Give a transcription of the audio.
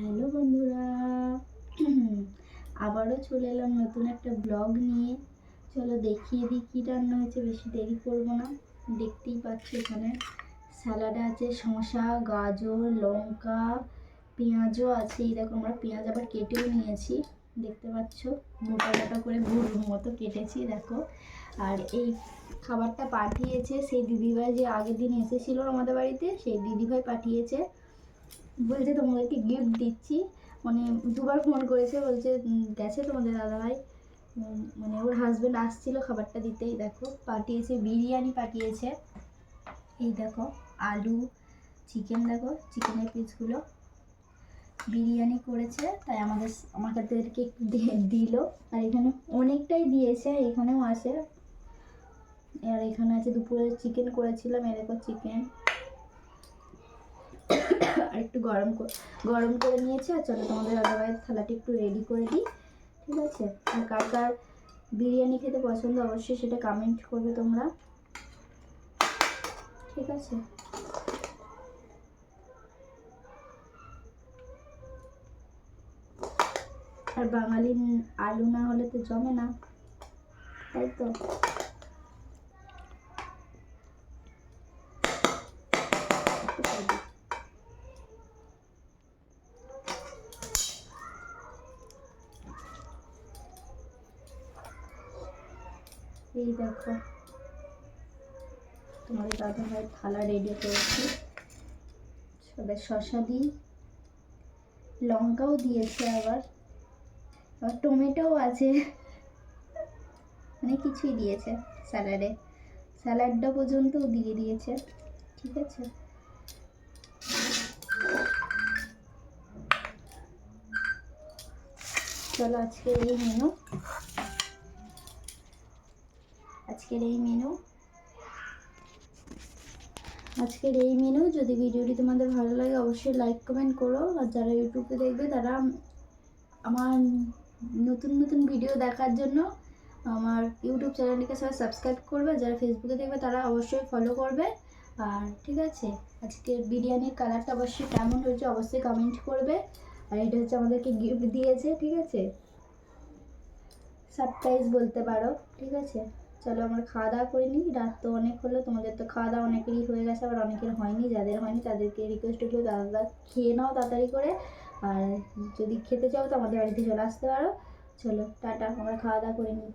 Hello বন্ধুরা, আবারও চলে এলাম নতুন একটা ব্লগ নিয়ে। চলো দেখিয়ে দিই কী রান্না হয়েছে, বেশি দেরি করব না। দেখতেই পাচ্ছ এখানে স্যালাডে আছে, শসা, গাজর, লঙ্কা, পেঁয়াজও আছে। এই দেখো আমরা পেঁয়াজ আবার কেটেও নিয়েছি, দেখতে পাচ্ছ? মোটা মোটা করে ভুরুর মতো কেটেছি, দেখো। আর এই খাবারটা পাঠিয়েছে সেই দিদিভাই, যে আগের দিন এসেছিল আমাদের বাড়িতে, সেই দিদিভাই পাঠিয়েছে। বলছে তোমাদেরকে গিফট দিচ্ছি। মানে দুবার ফোন করেছে, বলছে গেছে তোমাদের দাদাভাই। মানে ওর হাজব্যান্ড আসছিল খাবারটা দিতেই, দেখো, পাঠিয়েছে, বিরিয়ানি পাঠিয়েছে। এই দেখো, আলু চিকেন দেখো চিকেনের পিসগুলো বিরিয়ানি করেছে, তাই আমাদের, আমাদেরকে একটু দিল। আর এখানে অনেকটাই দিয়েছে, এখানেও আছে। আর এখানে আছে, দুপুরে চিকেন করেছিলাম এ দেখো চিকেন একটু গরম গরম করে নিয়েছি আর চলো তোমাদের দাদাভাইয়ের থালাটি একটু রেডি করে দিই, ঠিক আছে? আর কার কার বিরিয়ানি খেতে পছন্দ অবশ্যই সেটা কমেন্ট করবে তোমরা, ঠিক আছে? আর বাঙালি আলু না হলে তো জমে না, তাই তো? একটু খাই এই দেখো। তোমার দাদা ভাই থালা রেডি করেছি। সবাই শশা দিই। লঙ্কাও দিয়েছে আবার। আবার টমেটোও আছে। অনেক কিছুই দিয়েছে স্যালাডে স্যালাডটা পর্যন্তও দিয়ে দিয়েছে। ঠিক আছে? চলো আজকে এই মেনু আজকের এই মেনু আজকের এই মেনু যদি ভিডিওটি তোমাদের ভালো লাগে, অবশ্যই লাইক কমেন্ট করো। আর যারা ইউটিউবে দেখবে, তারা আমার নতুন নতুন ভিডিও দেখার জন্য আমার ইউটিউব চ্যানেলটিকে সবাই সাবস্ক্রাইব করবে। যারা ফেসবুকে দেখবে, তারা অবশ্যই ফলো করবে। আর ঠিক আছে আজকে বিরিয়ানির কালারটা অবশ্যই কেমন হয়েছে, অবশ্যই কমেন্ট করবে। আর এটা হচ্ছে আমাদেরকে গিফট দিয়েছে, ঠিক আছে? সারপ্রাইজ বলতে পারো, ঠিক আছে? চলো আমরা খাওয়া দাওয়া করে নিই। রাত তো অনেক হলো, তোমাদের তো খাওয়া দাওয়া অনেকেরই হয়ে গেছে, আবার অনেকের হয়নি, যাদের হয়নি তাদেরকে রিকোয়েস্ট করল দাদা খেয়ে নাও তাড়াতাড়ি করে। আর যদি খেতে চাও তো আমাদের বাড়িতে চলে আসতে পারো। চলো, টাটা, আমরা খাওয়া দাওয়া করে নিই।